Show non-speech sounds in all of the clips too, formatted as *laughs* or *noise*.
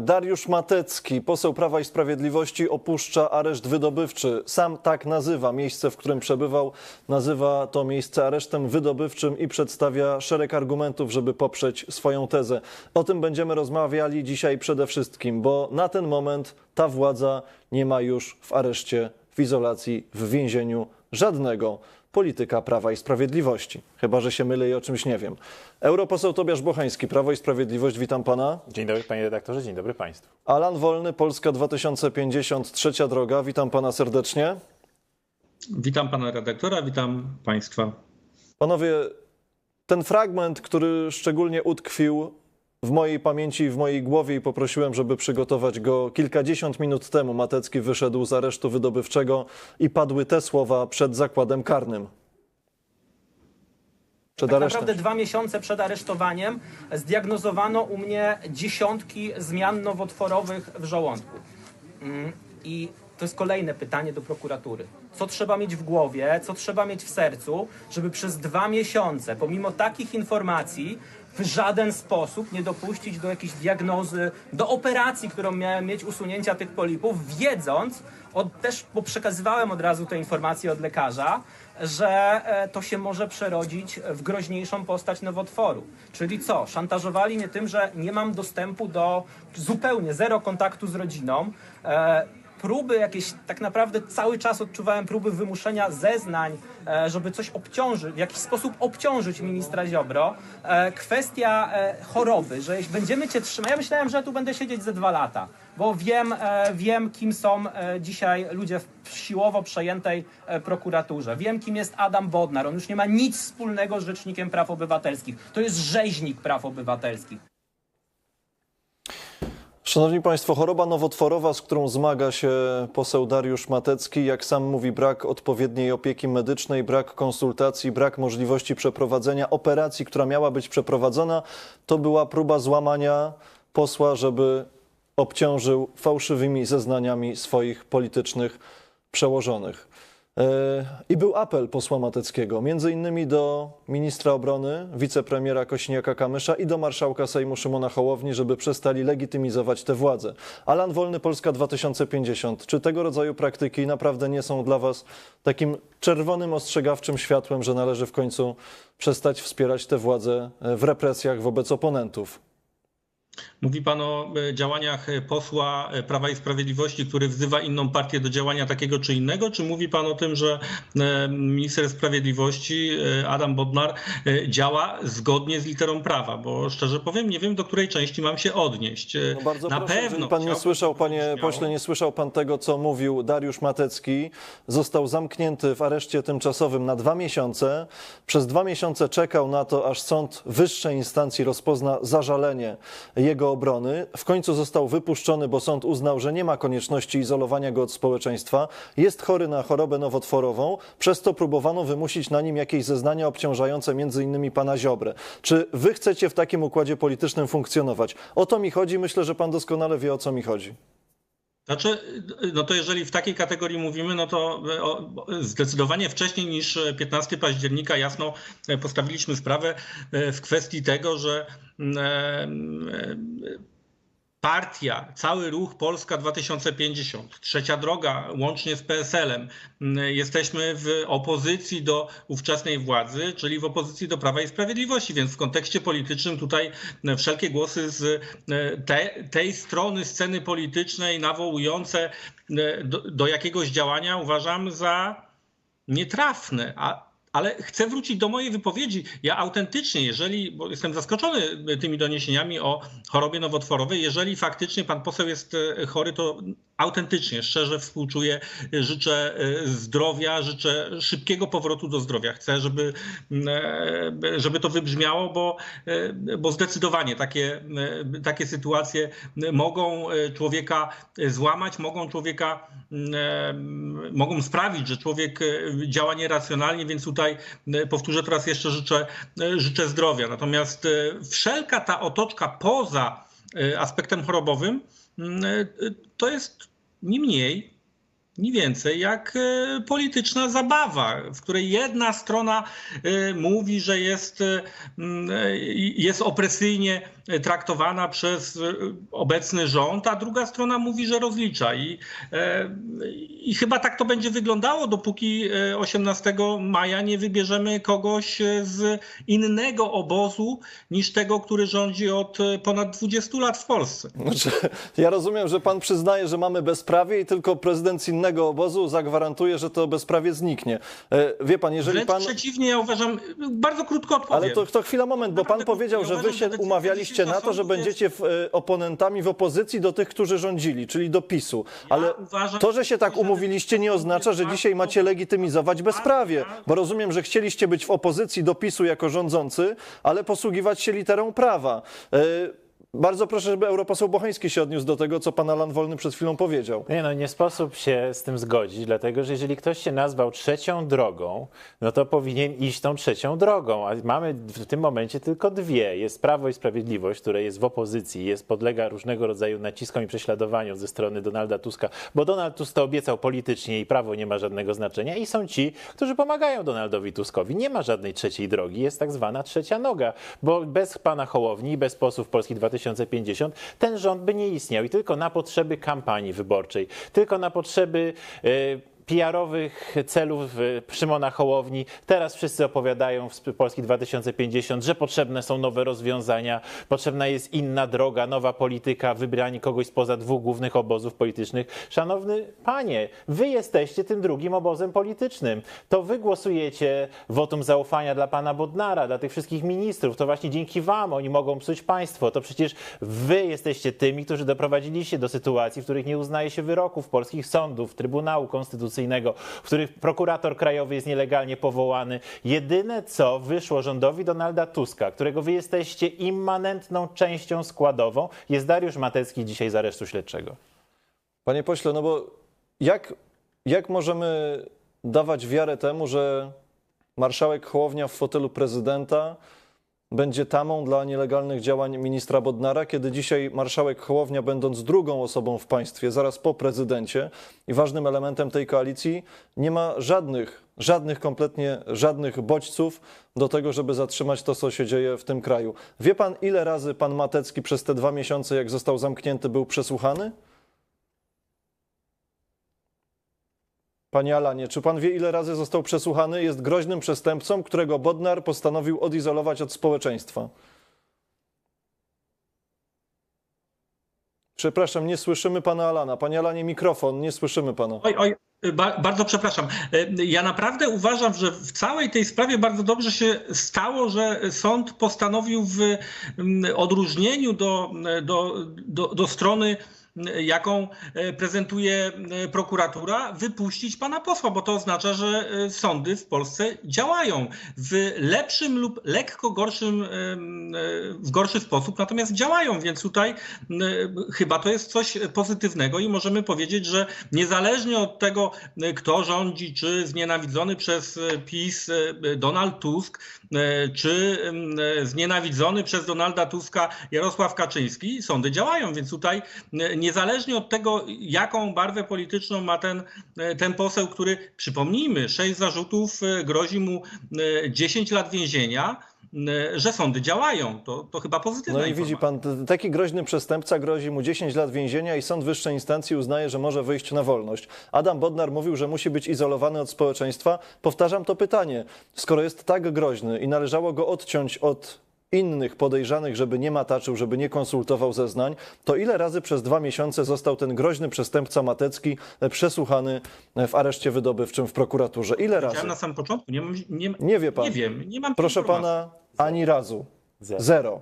Dariusz Matecki, poseł Prawa i Sprawiedliwości, opuszcza areszt wydobywczy. Sam tak nazywa miejsce, w którym przebywał. Nazywa to miejsce aresztem wydobywczym i przedstawia szereg argumentów, żeby poprzeć swoją tezę. O tym będziemy rozmawiali dzisiaj przede wszystkim, bo na ten moment ta władza nie ma już w areszcie, w izolacji, w więzieniu żadnego polityka Prawa i Sprawiedliwości. Chyba, że się mylę i o czymś nie wiem. Europoseł Tobiasz Bochański, Prawo i Sprawiedliwość, witam pana. Dzień dobry panie redaktorze, dzień dobry państwu. Alan Wolny, Polska 2050, trzecia droga. Witam pana serdecznie. Witam pana redaktora, witam państwa. Panowie, ten fragment, który szczególnie utkwił w mojej pamięci i w mojej głowie i poprosiłem, żeby przygotować go kilkadziesiąt minut temu. Matecki wyszedł z aresztu wydobywczego i padły te słowa przed zakładem karnym. Przed Tak aresztem. naprawdę dwa miesiące przed aresztowaniem zdiagnozowano u mnie dziesiątki zmian nowotworowych w żołądku. Mm, I to jest kolejne pytanie do prokuratury. Co trzeba mieć w głowie, co trzeba mieć w sercu, żeby przez dwa miesiące, pomimo takich informacji, w żaden sposób nie dopuścić do jakiejś diagnozy, do operacji, którą miałem mieć, usunięcia tych polipów, wiedząc, od, też, bo przekazywałem od razu te informacje od lekarza, że e, to się może przerodzić w groźniejszą postać nowotworu. Czyli co? Szantażowali mnie tym, że nie mam dostępu do zupełnie zero kontaktu z rodziną. E, próby jakieś, tak naprawdę cały czas odczuwałem próby wymuszenia zeznań, e, żeby coś obciążyć, w jakiś sposób obciążyć ministra Ziobro. E, Kwestia e, choroby, że jeśli będziemy cię trzymać, ja myślałem, że tu będę siedzieć ze dwa lata, bo wiem, wiem kim są dzisiaj ludzie w siłowo przejętej prokuraturze. Wiem, kim jest Adam Bodnar. On już nie ma nic wspólnego z Rzecznikiem Praw Obywatelskich. To jest rzeźnik praw obywatelskich. Szanowni Państwo, choroba nowotworowa, z którą zmaga się poseł Dariusz Matecki, jak sam mówi, brak odpowiedniej opieki medycznej, brak konsultacji, brak możliwości przeprowadzenia operacji, która miała być przeprowadzona, to była próba złamania posła, żeby obciążył fałszywymi zeznaniami swoich politycznych przełożonych. E, I był apel posła Mateckiego, między innymi do ministra obrony, wicepremiera Kośniaka-Kamysza i do marszałka Sejmu Szymona Hołowni, żeby przestali legitymizować tę władzę. Alan Wolny, Polska 2050. Czy tego rodzaju praktyki naprawdę nie są dla Was takim czerwonym, ostrzegawczym światłem, że należy w końcu przestać wspierać tę władzę w represjach wobec oponentów? Mówi pan o e, działaniach e, posła e, Prawa i Sprawiedliwości, który wzywa inną partię do działania takiego czy innego, czy mówi pan o tym, że minister sprawiedliwości Adam Bodnar działa zgodnie z literą prawa? Bo szczerze powiem, nie wiem do której części mam się odnieść. No bardzo Na proszę, pewno. pan nie słyszał, panie pośle, nie słyszał pan tego, co mówił Dariusz Matecki. Został zamknięty w areszcie tymczasowym na dwa miesiące. Przez dwa miesiące czekał na to, aż sąd wyższej instancji rozpozna zażalenie jego obrony. W końcu został wypuszczony, bo sąd uznał, że nie ma konieczności izolowania go od społeczeństwa. Jest chory na chorobę nowotworową, przez to próbowano wymusić na nim jakieś zeznania obciążające innymi pana Ziobrę. Czy wy chcecie w takim układzie politycznym funkcjonować? O to mi chodzi, myślę, że pan doskonale wie, o co mi chodzi. Znaczy, no to jeżeli w takiej kategorii mówimy, no to zdecydowanie wcześniej niż 15 października jasno postawiliśmy sprawę e, w kwestii tego, że mm, e, partia, cały ruch Polska 2050, trzecia droga, łącznie z PSL-em, mm, jesteśmy w opozycji do ówczesnej władzy, czyli w opozycji do Prawa i Sprawiedliwości, więc w kontekście politycznym tutaj e, wszelkie głosy z e, te, tej strony sceny politycznej nawołujące e, do, do jakiegoś działania uważam za nietrafne. A, ale chcę wrócić do mojej wypowiedzi. Ja autentycznie, jeżeli, bo jestem zaskoczony tymi doniesieniami o chorobie nowotworowej, jeżeli faktycznie pan poseł jest e, chory, to autentycznie, szczerze współczuję, życzę e, zdrowia, życzę szybkiego powrotu do zdrowia. Chcę, żeby, e, żeby to wybrzmiało, bo, e, bo zdecydowanie takie, takie sytuacje mogą człowieka złamać, mogą człowieka, mogą sprawić, że człowiek działa nieracjonalnie, więc tutaj powtórzę teraz jeszcze życzę, życzę zdrowia. Natomiast wszelka ta otoczka poza aspektem chorobowym mm, to jest ni mniej, ni więcej jak e, polityczna zabawa, w której jedna strona e, mówi, że jest, e, jest opresyjnie traktowana przez e, obecny rząd, a druga strona mówi, że rozlicza. I, e, i chyba tak to będzie wyglądało, dopóki e, 18 maja nie wybierzemy kogoś z innego obozu niż tego, który rządzi od ponad 20 lat w Polsce. Znaczy, ja rozumiem, że pan przyznaje, że mamy bezprawie i tylko prezydent z innego obozu zagwarantuje, że to bezprawie zniknie. E, Wie pan, jeżeli Wręcz pan... przeciwnie, ja uważam, bardzo krótko odpowiem. Ale to, to chwila, moment, bo pan Naprawdę powiedział, że wy się że umawialiście na to, że będziecie w, e, oponentami w opozycji do tych, którzy rządzili, czyli do PiSu. Ale to, że się tak umówiliście, nie oznacza, że dzisiaj macie legitymizować bezprawie. Bo rozumiem, że chcieliście być w opozycji do PiSu jako rządzący, ale posługiwać się literą prawa. Bardzo proszę, żeby europoseł Bocheński się odniósł do tego, co pan Alan Wolny przed chwilą powiedział. Nie no, nie sposób się z tym zgodzić, dlatego że jeżeli ktoś się nazwał trzecią drogą, no to powinien iść tą trzecią drogą, a mamy w tym momencie tylko dwie. Jest Prawo i Sprawiedliwość, które jest w opozycji, jest podlega różnego rodzaju naciskom i prześladowaniom ze strony Donalda Tuska, bo Donald Tusk to obiecał politycznie i prawo nie ma żadnego znaczenia i są ci, którzy pomagają Donaldowi Tuskowi. Nie ma żadnej trzeciej drogi, jest tak zwana trzecia noga, bo bez pana Hołowni bez posłów Polski 2050 ten rząd by nie istniał i tylko na potrzeby kampanii wyborczej, tylko na potrzeby y, PR-owych celów Szymona Hołowni. Teraz wszyscy opowiadają w Polski 2050, że potrzebne są nowe rozwiązania, potrzebna jest inna droga, nowa polityka, wybranie kogoś spoza dwóch głównych obozów politycznych. Szanowny panie, wy jesteście tym drugim obozem politycznym. To wy głosujecie wotum zaufania dla pana Bodnara, dla tych wszystkich ministrów. To właśnie dzięki wam oni mogą psuć państwo. To przecież wy jesteście tymi, którzy doprowadziliście do sytuacji, w których nie uznaje się wyroków polskich sądów, Trybunału Konstytucyjnego, w których prokurator krajowy jest nielegalnie powołany. Jedyne co wyszło rządowi Donalda Tuska, którego wy jesteście immanentną częścią składową, jest Dariusz Matecki dzisiaj z aresztu śledczego. Panie pośle, no bo jak, jak możemy dawać wiarę temu, że marszałek Hołownia w fotelu prezydenta będzie tamą dla nielegalnych działań ministra Bodnara, kiedy dzisiaj marszałek Hołownia, będąc drugą osobą w państwie, zaraz po prezydencie i ważnym elementem tej koalicji, nie ma żadnych, żadnych kompletnie, żadnych bodźców do tego, żeby zatrzymać to, co się dzieje w tym kraju. Wie pan, ile razy pan Matecki przez te dwa miesiące, jak został zamknięty, był przesłuchany? Panie Alanie, czy pan wie, ile razy został przesłuchany? Jest groźnym przestępcą, którego Bodnar postanowił odizolować od społeczeństwa. Przepraszam, nie słyszymy pana Alana. Panie Alanie, mikrofon, nie słyszymy pana. Oj, oj, ba, bardzo przepraszam. E, Ja naprawdę uważam, że w całej tej sprawie bardzo dobrze się stało, że sąd postanowił w odróżnieniu do, do, do, do strony jaką e, prezentuje e, prokuratura, wypuścić pana posła, bo to oznacza, że e, sądy w Polsce działają w lepszym lub lekko gorszym, w gorszy sposób, natomiast działają, więc tutaj chyba to jest coś pozytywnego i możemy powiedzieć, że niezależnie od tego, kto rządzi, czy znienawidzony przez PiS Donald Tusk, czy em, e, znienawidzony przez Donalda Tuska Jarosław Kaczyński, sądy działają, więc tutaj e, niezależnie od tego, jaką barwę polityczną ma ten, e, ten poseł, który, przypomnijmy, sześć zarzutów e, grozi mu e, 10 lat więzienia, e, że sądy działają. To, to chyba pozytywna No i widzi informacja. pan, t- taki groźny przestępca grozi mu 10 lat więzienia i sąd wyższej instancji uznaje, że może wyjść na wolność. Adam Bodnar mówił, że musi być izolowany od społeczeństwa. Powtarzam to pytanie. Skoro jest tak groźny i należało go odciąć od innych podejrzanych, żeby nie mataczył, żeby nie konsultował zeznań, to ile razy przez dwa miesiące został ten groźny przestępca Matecki e, przesłuchany e, w areszcie wydobywczym w prokuraturze? Ile razy? Powiedziałem na samym początku, nie, mam, nie, Nie wie pan. nie wiem, nie mam Proszę informacji. pana, ani razu. Zero. Zero.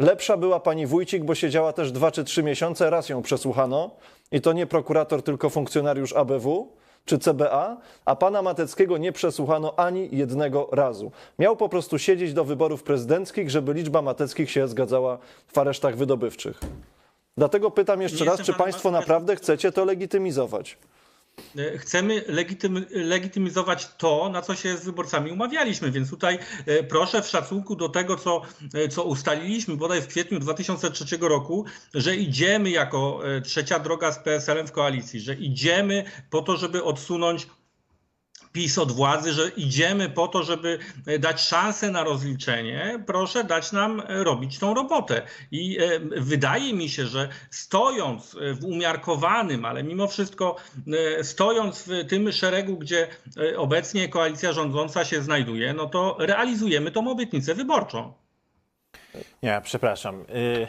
Lepsza była pani Wójcik, bo siedziała też dwa czy trzy miesiące, raz ją przesłuchano i to nie prokurator, tylko funkcjonariusz ABW czy CBA, a pana Mateckiego nie przesłuchano ani jednego razu. Miał po prostu siedzieć do wyborów prezydenckich, żeby liczba Mateckich się zgadzała w aresztach wydobywczych. Dlatego pytam jeszcze Nie raz, czy państwo naprawdę chcecie to legitymizować? E, Chcemy legitym, legitymizować to, na co się z wyborcami umawialiśmy, więc tutaj e, proszę w szacunku do tego, co, e, co ustaliliśmy bodaj w kwietniu 2003 roku, że idziemy jako trzecia droga z PSL-em w koalicji, że idziemy po to, żeby odsunąć PiS od władzy, że idziemy po to, żeby dać szansę na rozliczenie, proszę dać nam e, robić tą robotę. I e, wydaje mi się, że stojąc e, w umiarkowanym, ale mimo wszystko stojąc w tym szeregu, gdzie obecnie koalicja rządząca się znajduje, no to realizujemy tą obietnicę wyborczą. Nie, przepraszam. Y,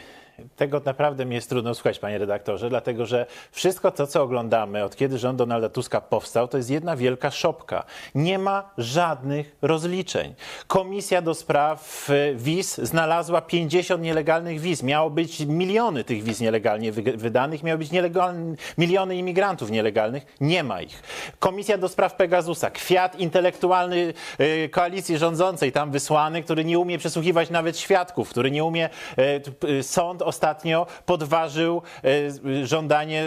Tego naprawdę mi jest trudno słuchać, panie redaktorze, dlatego że wszystko to, co oglądamy, od kiedy rząd Donalda Tuska powstał, to jest jedna wielka szopka. Nie ma żadnych rozliczeń. Komisja do spraw y, wiz znalazła 50 nielegalnych wiz. Miało być miliony tych wiz nielegalnie wy- wydanych, miały być nielegalne, miliony imigrantów nielegalnych. Nie ma ich. Komisja do spraw Pegasusa, kwiat intelektualny y, koalicji rządzącej tam wysłany, który nie umie przesłuchiwać nawet świadków, który nie umie. y, Sąd ostatnio podważył y, żądanie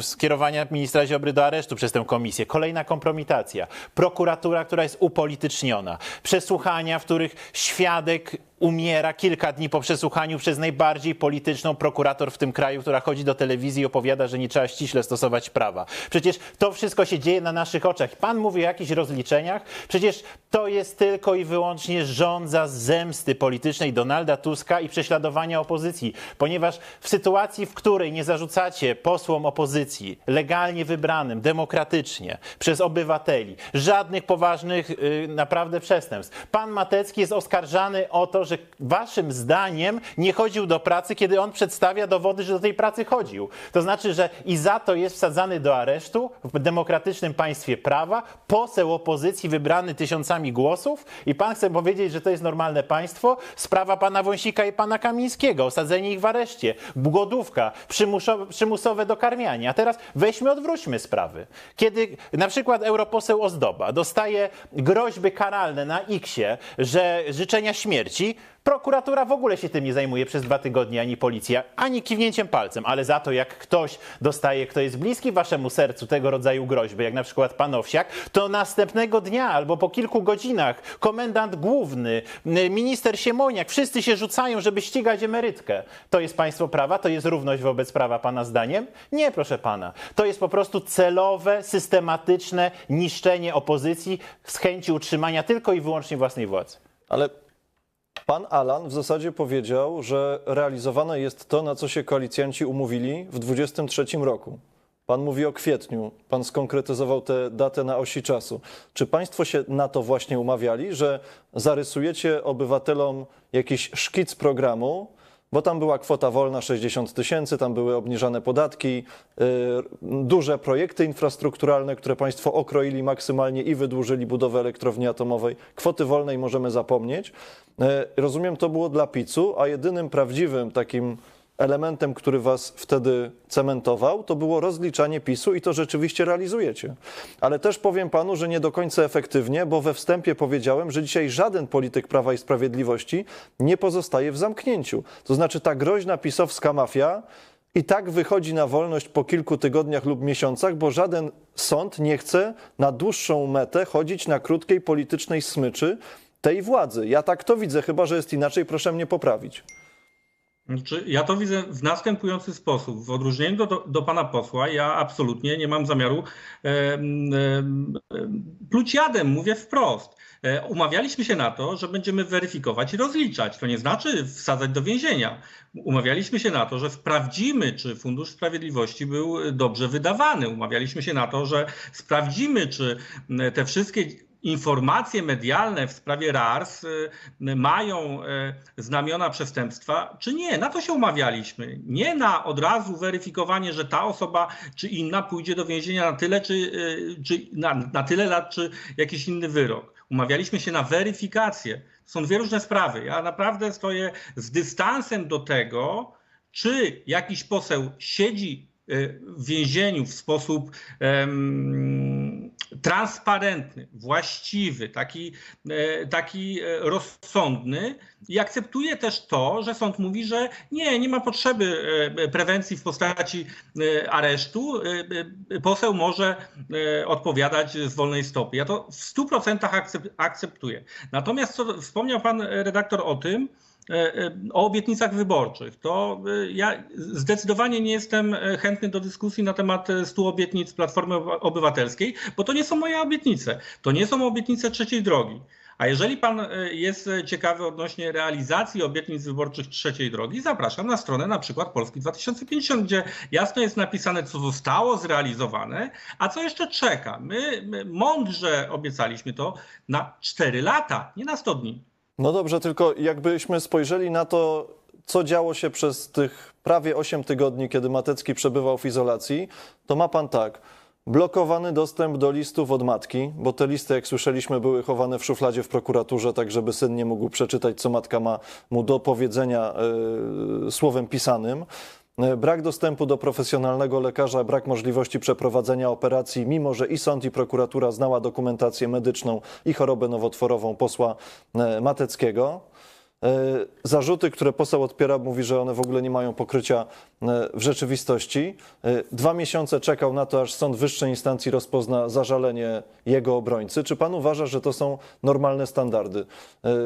skierowania ministra Ziobry do aresztu przez tę komisję. Kolejna kompromitacja. Prokuratura, która jest upolityczniona. Przesłuchania, w których świadek umiera kilka dni po przesłuchaniu przez najbardziej polityczną prokurator w tym kraju, która chodzi do telewizji i opowiada, że nie trzeba ściśle stosować prawa. Przecież to wszystko się dzieje na naszych oczach. Pan mówi o jakichś rozliczeniach. Przecież to jest tylko i wyłącznie rządza zemsty politycznej Donalda Tuska i prześladowania opozycji. Ponieważ w sytuacji, w której nie zarzucacie posłom opozycji legalnie wybranym, demokratycznie, przez obywateli, żadnych poważnych y, naprawdę przestępstw. Pan Matecki jest oskarżany o to, że waszym zdaniem nie chodził do pracy, kiedy on przedstawia dowody, że do tej pracy chodził. To znaczy, że i za to jest wsadzany do aresztu w demokratycznym państwie prawa, poseł opozycji wybrany tysiącami głosów i pan chce powiedzieć, że to jest normalne państwo? Sprawa pana Wąsika i pana Kamińskiego, osadzenie ich w areszcie, głodówka, przymusowe, dokarmianie. A teraz weźmy, odwróćmy sprawy. Kiedy na przykład europoseł Ozdoba dostaje groźby karalne na X-ie, że życzenia śmierci, prokuratura w ogóle się tym nie zajmuje przez dwa tygodnie, ani policja, ani kiwnięciem palcem, ale za to jak ktoś dostaje, kto jest bliski waszemu sercu tego rodzaju groźby, jak na przykład pan Owsiak, to następnego dnia albo po kilku godzinach komendant główny, y, minister Siemoniak, wszyscy się rzucają, żeby ścigać emerytkę. To jest państwo prawa? To jest równość wobec prawa pana zdaniem? Nie, proszę pana. To jest po prostu celowe, systematyczne niszczenie opozycji z chęci utrzymania tylko i wyłącznie własnej władzy. Ale pan Alan w zasadzie powiedział, że realizowane jest to, na co się koalicjanci umówili w 2023 roku. Pan mówi o kwietniu, pan skonkretyzował tę datę na osi czasu. Czy państwo się na to właśnie umawiali, że zarysujecie obywatelom jakiś szkic programu, bo tam była kwota wolna 60 tysięcy, tam były obniżane podatki, yy, duże projekty infrastrukturalne, które państwo okroili maksymalnie i wydłużyli budowę elektrowni atomowej. Kwoty wolnej możemy zapomnieć. Yy, rozumiem, to było dla PiSu, a jedynym prawdziwym takim elementem, który was wtedy cementował, to było rozliczanie PiSu i to rzeczywiście realizujecie. Ale też powiem panu, że nie do końca efektywnie, bo we wstępie powiedziałem, że dzisiaj żaden polityk Prawa i Sprawiedliwości nie pozostaje w zamknięciu. To znaczy ta groźna pisowska mafia i tak wychodzi na wolność po kilku tygodniach lub miesiącach, bo żaden sąd nie chce na dłuższą metę chodzić na krótkiej politycznej smyczy tej władzy. Ja tak to widzę, chyba że jest inaczej, proszę mnie poprawić. Znaczy, ja to widzę w następujący sposób. W odróżnieniu do, do, do pana posła, ja absolutnie nie mam zamiaru e, e, pluć jadem, mówię wprost. E, umawialiśmy się na to, że będziemy weryfikować i rozliczać. To nie znaczy wsadzać do więzienia. Umawialiśmy się na to, że sprawdzimy, czy Fundusz Sprawiedliwości był dobrze wydawany. Umawialiśmy się na to, że sprawdzimy, czy te wszystkie informacje medialne w sprawie RARS y, mają y, znamiona przestępstwa, czy nie. Na to się umawialiśmy. Nie na od razu weryfikowanie, że ta osoba czy inna pójdzie do więzienia na tyle, czy, y, czy na, na tyle lat, czy jakiś inny wyrok. Umawialiśmy się na weryfikację. Są dwie różne sprawy. Ja naprawdę stoję z dystansem do tego, czy jakiś poseł siedzi w więzieniu w sposób um, transparentny, właściwy, taki, taki rozsądny i akceptuje też to, że sąd mówi, że nie, nie ma potrzeby prewencji w postaci aresztu. Poseł może odpowiadać z wolnej stopy. Ja to w 100% akceptuję. Natomiast co, wspomniał pan redaktor o tym, e, e, o obietnicach wyborczych, to e, ja zdecydowanie nie jestem e, chętny do dyskusji na temat e, 100 obietnic Platformy Oby- Obywatelskiej, bo to nie są moje obietnice. To nie są obietnice trzeciej drogi. A jeżeli pan e, jest e, ciekawy odnośnie realizacji obietnic wyborczych trzeciej drogi, zapraszam na stronę na przykład Polski 2050, gdzie jasno jest napisane, co zostało zrealizowane, a co jeszcze czeka. My, my mądrze obiecaliśmy to na 4 lata, nie na 100 dni. No dobrze, tylko jakbyśmy spojrzeli na to, co działo się przez tych prawie 8 tygodni, kiedy Matecki przebywał w izolacji, to ma pan tak. Blokowany dostęp do listów od matki, bo te listy, jak słyszeliśmy, były chowane w szufladzie w prokuraturze, tak żeby syn nie mógł przeczytać, co matka ma mu do powiedzenia e, słowem pisanym. E, Brak dostępu do profesjonalnego lekarza, brak możliwości przeprowadzenia operacji, mimo że i sąd, i prokuratura znała dokumentację medyczną i chorobę nowotworową posła e, Mateckiego. E, Zarzuty, które poseł odpiera, mówi, że one w ogóle nie mają pokrycia w rzeczywistości. Dwa miesiące czekał na to, aż sąd wyższej instancji rozpozna zażalenie jego obrońcy. Czy pan uważa, że to są normalne standardy?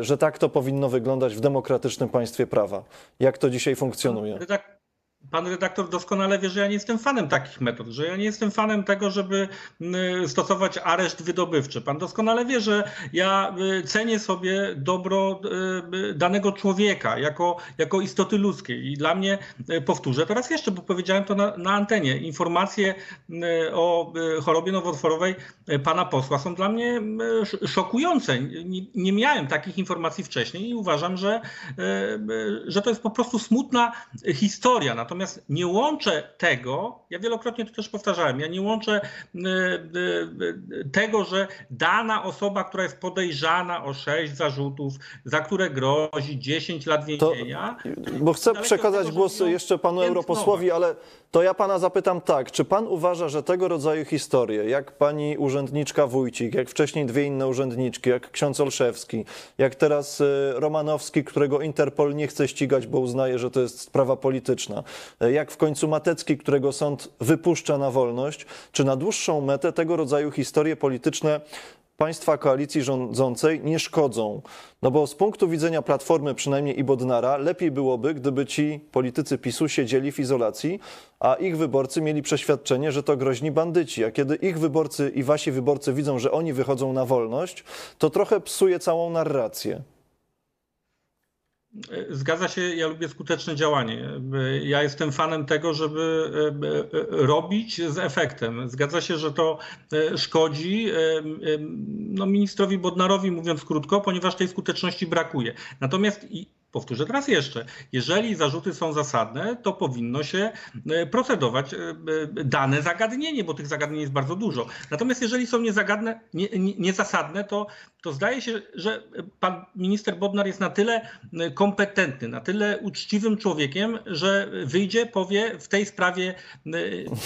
Że tak to powinno wyglądać w demokratycznym państwie prawa? Jak to dzisiaj funkcjonuje? Redak- Pan redaktor doskonale wie, że ja nie jestem fanem takich metod, że ja nie jestem fanem tego, żeby y, stosować areszt wydobywczy. Pan doskonale wie, że ja y, cenię sobie dobro y, danego człowieka jako, jako istoty ludzkiej. I dla mnie, powtórzę teraz jeszcze, bo powiedziałem to na, na antenie, informacje o chorobie nowotworowej pana posła są dla mnie sz- szokujące. Nie, nie miałem takich informacji wcześniej i uważam, że, że to jest po prostu smutna historia. Natomiast nie łączę tego, ja wielokrotnie to też powtarzałem, ja nie łączę y, y, y, tego, że dana osoba, która jest podejrzana o sześć zarzutów, za które grozi 10 lat To- więzienia, Bo chcę przekazać tego, głos jeszcze panu europosłowi, ale to ja pana zapytam tak. Czy pan uważa, że tego rodzaju historie, jak pani urzędniczka Wójcik, jak wcześniej dwie inne urzędniczki, jak ksiądz Olszewski, jak teraz Romanowski, którego Interpol nie chce ścigać, bo uznaje, że to jest sprawa polityczna, jak w końcu Matecki, którego sąd wypuszcza na wolność, czy na dłuższą metę tego rodzaju historie polityczne państwa koalicji rządzącej nie szkodzą. No bo z punktu widzenia Platformy, przynajmniej i Bodnara, lepiej byłoby, gdyby ci politycy PiSu siedzieli w izolacji, a ich wyborcy mieli przeświadczenie, że to groźni bandyci. A kiedy ich wyborcy i wasi wyborcy widzą, że oni wychodzą na wolność, to trochę psuje całą narrację. Zgadza się, ja lubię skuteczne działanie. Ja jestem fanem tego, żeby e, robić z efektem. Zgadza się, że to e, szkodzi e, e, no, ministrowi Bodnarowi, mówiąc krótko, ponieważ tej skuteczności brakuje. Natomiast powtórzę teraz jeszcze, jeżeli zarzuty są zasadne, to powinno się e, procedować e, e, dane zagadnienie, bo tych zagadnień jest bardzo dużo. Natomiast jeżeli są niezagadne, nie, nie, niezasadne, to, to zdaje się, że pan minister Bodnar jest na tyle kompetentny, na tyle uczciwym człowiekiem, że wyjdzie, powie w tej sprawie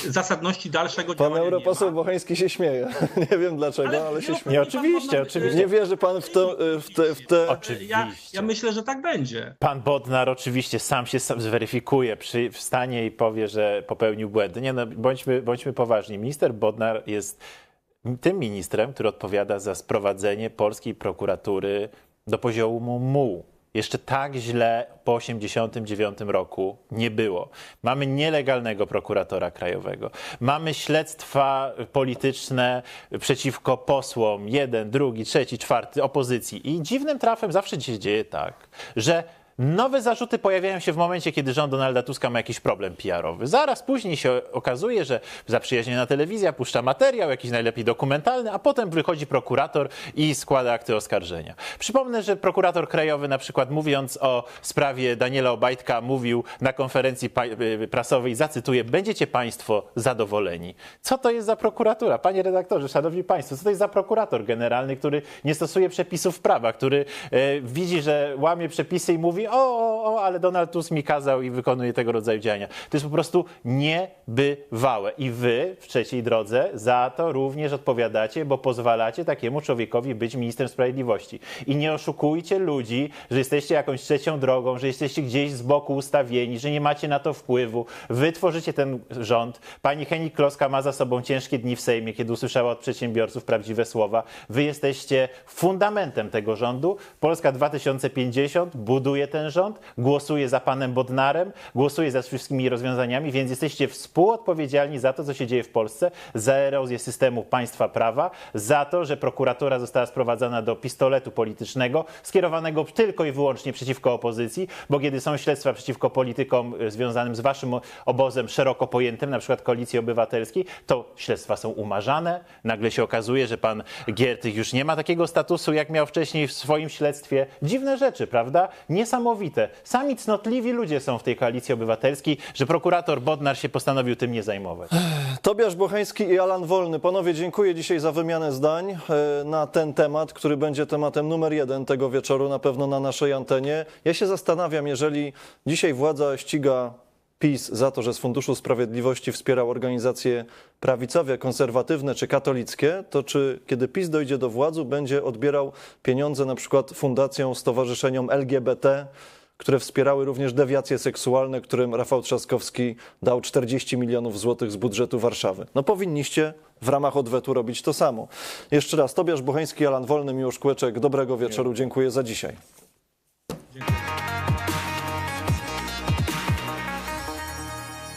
zasadności dalszego Pan działania europoseł nie ma. Bocheński się śmieje. *laughs* Nie wiem dlaczego, ale, się wielokrotnie śmieje. Nie, oczywiście, pan Bodnar, oczywiście. Nie wierzy pan w te... W te, w te... Oczywiście. Ja, ja myślę, że tak będzie. Pan Bodnar oczywiście sam się zweryfikuje, przy, wstanie i powie, że popełnił błędy. Nie no, bądźmy, bądźmy poważni. Minister Bodnar jest tym ministrem, który odpowiada za sprowadzenie polskiej prokuratury do poziomu muł. Jeszcze tak źle po 1989 roku nie było. Mamy nielegalnego prokuratora krajowego. Mamy śledztwa polityczne przeciwko posłom, jeden, drugi, trzeci, czwarty, opozycji. I dziwnym trafem zawsze się dzieje tak, że Nowe zarzuty pojawiają się w momencie, kiedy rząd Donalda Tuska ma jakiś problem PR-owy. Zaraz później się okazuje, że zaprzyjaźniona telewizja puszcza materiał, jakiś najlepiej dokumentalny, a potem wychodzi prokurator i składa akty oskarżenia. Przypomnę, że prokurator krajowy na przykład mówiąc o sprawie Daniela Obajtka mówił na konferencji y, prasowej, zacytuję, będziecie państwo zadowoleni. Co to jest za prokuratura? Panie redaktorze, szanowni państwo, co to jest za prokurator generalny, który nie stosuje przepisów prawa, który e, widzi, że łamie przepisy i mówi, o, o, o, ale Donald Tusk mi kazał i wykonuje tego rodzaju działania. To jest po prostu niebywałe. I wy w trzeciej drodze za to również odpowiadacie, bo pozwalacie takiemu człowiekowi być ministrem sprawiedliwości. I nie oszukujcie ludzi, że jesteście jakąś trzecią drogą, że jesteście gdzieś z boku ustawieni, że nie macie na to wpływu. Wy tworzycie ten rząd. Pani Henik Kloska ma za sobą ciężkie dni w Sejmie, kiedy usłyszała od przedsiębiorców prawdziwe słowa. Wy jesteście fundamentem tego rządu. Polska 2050 buduje ten ten rząd, głosuje za panem Bodnarem, głosuje za wszystkimi rozwiązaniami, więc jesteście współodpowiedzialni za to, co się dzieje w Polsce, za erozję systemu państwa prawa, za to, że prokuratura została sprowadzana do pistoletu politycznego, skierowanego tylko i wyłącznie przeciwko opozycji, bo kiedy są śledztwa przeciwko politykom y, związanym z waszym obozem szeroko pojętym, na przykład Koalicji Obywatelskiej, to śledztwa są umarzane. Nagle się okazuje, że pan Giertych już nie ma takiego statusu, jak miał wcześniej w swoim śledztwie. Dziwne rzeczy, prawda? Niesamowite. Sami cnotliwi ludzie są w tej Koalicji Obywatelskiej, że prokurator Bodnar się postanowił tym nie zajmować. Tobiasz Bocheński i Alan Wolny. Panowie, dziękuję dzisiaj za wymianę zdań e, na ten temat, który będzie tematem numer jeden tego wieczoru, na pewno na naszej antenie. Ja się zastanawiam, jeżeli dzisiaj władza ściga PiS za to, że z Funduszu Sprawiedliwości wspierał organizacje prawicowe, konserwatywne czy katolickie, to czy kiedy PiS dojdzie do władzy, będzie odbierał pieniądze na przykład fundacjom, stowarzyszeniom LGBT, które wspierały również dewiacje seksualne, którym Rafał Trzaskowski dał 40 milionów złotych z budżetu Warszawy. No powinniście w ramach odwetu robić to samo. Jeszcze raz, Tobiasz Bocheński, Alan Wolny, Miłosz Kłeczek, dobrego wieczoru, dziękuję za dzisiaj.